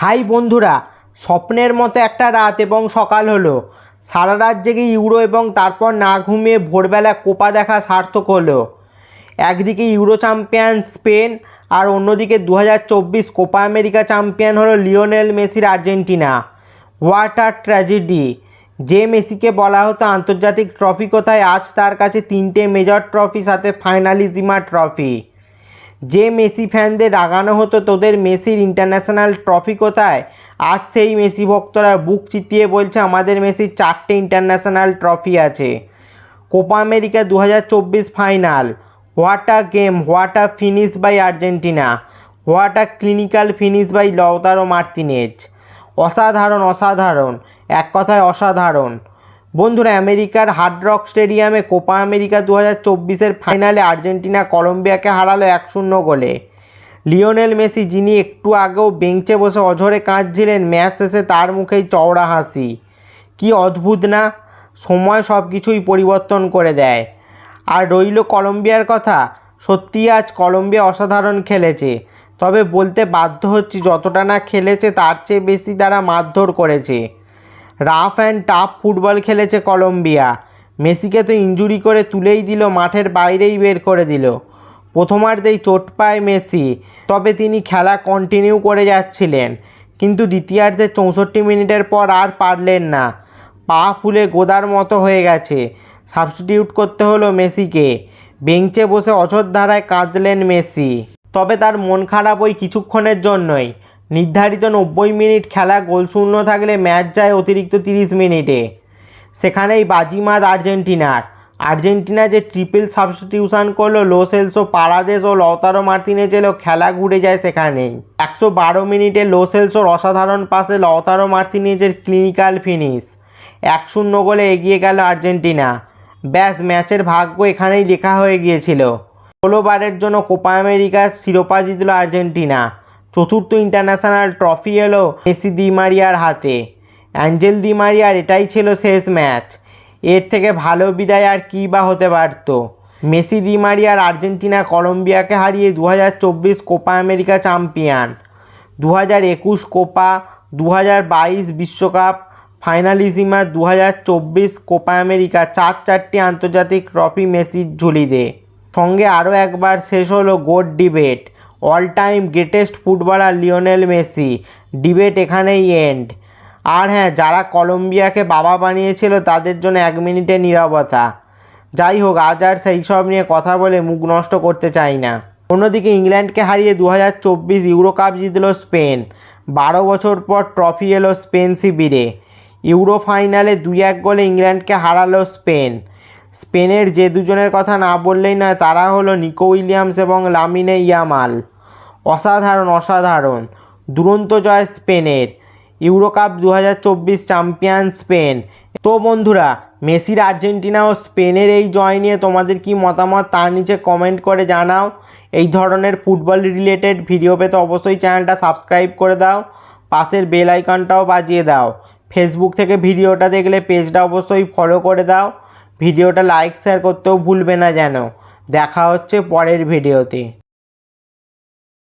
High বন্ধুরা, স্বপ্নের মতো একটা রাত এবং সকাল হলো। সারা রাত জেগে ইউরো এবং তারপর না ঘুমিয়ে ভোরবেলা কোপা দেখা সার্থক হলো। একদিকে ইউরো চ্যাম্পিয়ন স্পেন আর অন্যদিকে দু হাজার চব্বিশ কোপা আমেরিকা চ্যাম্পিয়ন হলো লিওনেল মেসির আর্জেন্টিনা। What a tragedy! যে মেসিকে বলা হতো আন্তর্জাতিক ট্রফি কোথায়, আজ তার কাছে তিনটে মেজর ট্রফি, সাথে ফাইনালিজিমা ট্রফি। যে মেসি ফ্যানদের রাগানো হতো, তোদের মেসির ইন্টারন্যাশনাল ট্রফি কোথায়? আজ সেই মেসি ভক্তরা বুক চিতিয়ে বলছে, আমাদের মেসির চারটে ইন্টারন্যাশনাল ট্রফি আছে। কোপা আমেরিকা দু হাজার চব্বিশ final what a game what a finish by Argentina what a clinical finish by Lautaro Martinez অসাধারণ অসাধারণ, এক কথায় অসাধারণ। বন্ধুরা, আমেরিকার হার্ড রক স্টেডিয়ামে কোপা আমেরিকা দু হাজার চব্বিশের ফাইনালে আর্জেন্টিনা কলম্বিয়াকে হারালো এক শূন্য গোলে। লিওনেল মেসি, যিনি একটু আগেও বেঞ্চে বসে অঝরে কাঁদছিলেন, ম্যাচ শেষে তার মুখেই চওড়া হাসি। কি অদ্ভুত না? সময় সব কিছুই পরিবর্তন করে দেয়। আর রইল কলম্বিয়ার কথা? সত্যি আজ কলম্বিয়া অসাধারণ খেলেছে। তবে বলতে বাধ্য হচ্ছি, যতটা না খেলেছে, তার চেয়ে বেশি তারা মারধর করেছে। রাফ অ্যান্ড টাফ ফুটবল খেলেছে কলম্বিয়া। মেসিকে তো ইঞ্জুরি করে তুলেই দিল, মাঠের বাইরেই বের করে দিল। প্রথমার্ধেই চোট পায় মেসি, তবে তিনি খেলা কন্টিনিউ করে যাচ্ছিলেন। কিন্তু দ্বিতীয়ার্ধে চৌষট্টি মিনিটের পর আর পারলেন না। পা ফুলে গোদার মতো হয়ে গেছে। সাবস্টিটিউট করতে হলো মেসিকে। বেঞ্চে বসে অঝোর ধারায় কাঁদলেন মেসি। তবে তার মন খারাপ ওই কিছুক্ষণের জন্যই। নির্ধারিত নব্বই মিনিট খেলা গোলশূন্য থাকলে ম্যাচ যায় অতিরিক্ত তিরিশ মিনিটে। সেখানেই বাজিমাত আর্জেন্টিনার। আর্জেন্টিনা যে ট্রিপল সাবস্টিটিউশন করল, লো সেলসো পারাদেস ও লতারো মার্তিনেজ এলো, খেলা ঘুরে যায় সেখানেই। একশো বারো মিনিটে লো সেলসোর অসাধারণ পাশে লতারো মার্তিনেজের ক্লিনিক্যাল ফিনিশ এক শূন্য গোলে এগিয়ে গেল আর্জেন্টিনা। ব্যাস, ম্যাচের ভাগ্য এখানেই লেখা হয়ে গিয়েছিল। ষোলোবারের জন্য কোপা আমেরিকার শিরোপা জিতল আর্জেন্টিনা। চতুর্থ ইন্টারন্যাশনাল ট্রফি এলো মেসি দি মারিয়ার হাতে। অ্যাঞ্জেল দি মারিয়ার এটাই ছিল শেষ ম্যাচ এর থেকে ভালো বিদায় আর কী বা হতে পারত? মেসি দি মারিয়ার আর্জেন্টিনা কলম্বিয়াকে হারিয়ে দু হাজার চব্বিশ কোপা আমেরিকা চ্যাম্পিয়ন দু হাজার একুশ কোপা দু বিশ্বকাপ ফাইনালিজিমা দু হাজার চব্বিশ কোপা আমেরিকা চার চারটি আন্তর্জাতিক ট্রফি মেসির ঝুলিতে। সঙ্গে আরও একবার শেষ হলো GOAT debate all time greatest footballer Lionel Messi debate এখানেই এন্ড আর হ্যাঁ যারা কলম্বিয়াকে বাবা বানিয়েছিল, তাদের জন্য এক মিনিটে নীরবতা। যাই হোক, আজ আর সেই সব নিয়ে কথা বলে মুখ নষ্ট করতে চাই না। অন্যদিকে ইংল্যান্ডকে হারিয়ে দু হাজার চব্বিশ ইউরো কাপ জিতল স্পেন। বারো বছর পর ট্রফি এলো স্পেন শিবিরে। ইউরো ফাইনালে দুই এক গোলে ইংল্যান্ডকে হারালো স্পেন। স্পেনের যে দুজনের কথা না বললেই নয়, তারা হলো নিকো উইলিয়ামস এবং লামিনে ইয়ামাল। অসাধারণ অসাধারণ। দুরন্ত জয় স্পেনের। ইউরো কাপ দু হাজার চব্বিশ চ্যাম্পিয়ন স্পেন। তো বন্ধুরা, মেসির আর্জেন্টিনা ও স্পেনের এই জয় নিয়ে তোমাদের কি মতামত তার নিচে কমেন্ট করে জানাও। এই ধরনের ফুটবল রিলেটেড ভিডিও পেতে অবশ্যই চ্যানেলটা সাবস্ক্রাইব করে দাও। পাশের বেল আইকনটাও বাজিয়ে দাও। ফেসবুক থেকে ভিডিওটা দেখলে পেজটা অবশ্যই ফলো করে দাও। ভিডিওটা লাইক শেয়ার করতেও ভুলবে না যেন। দেখা হচ্ছে পরের ভিডিওতে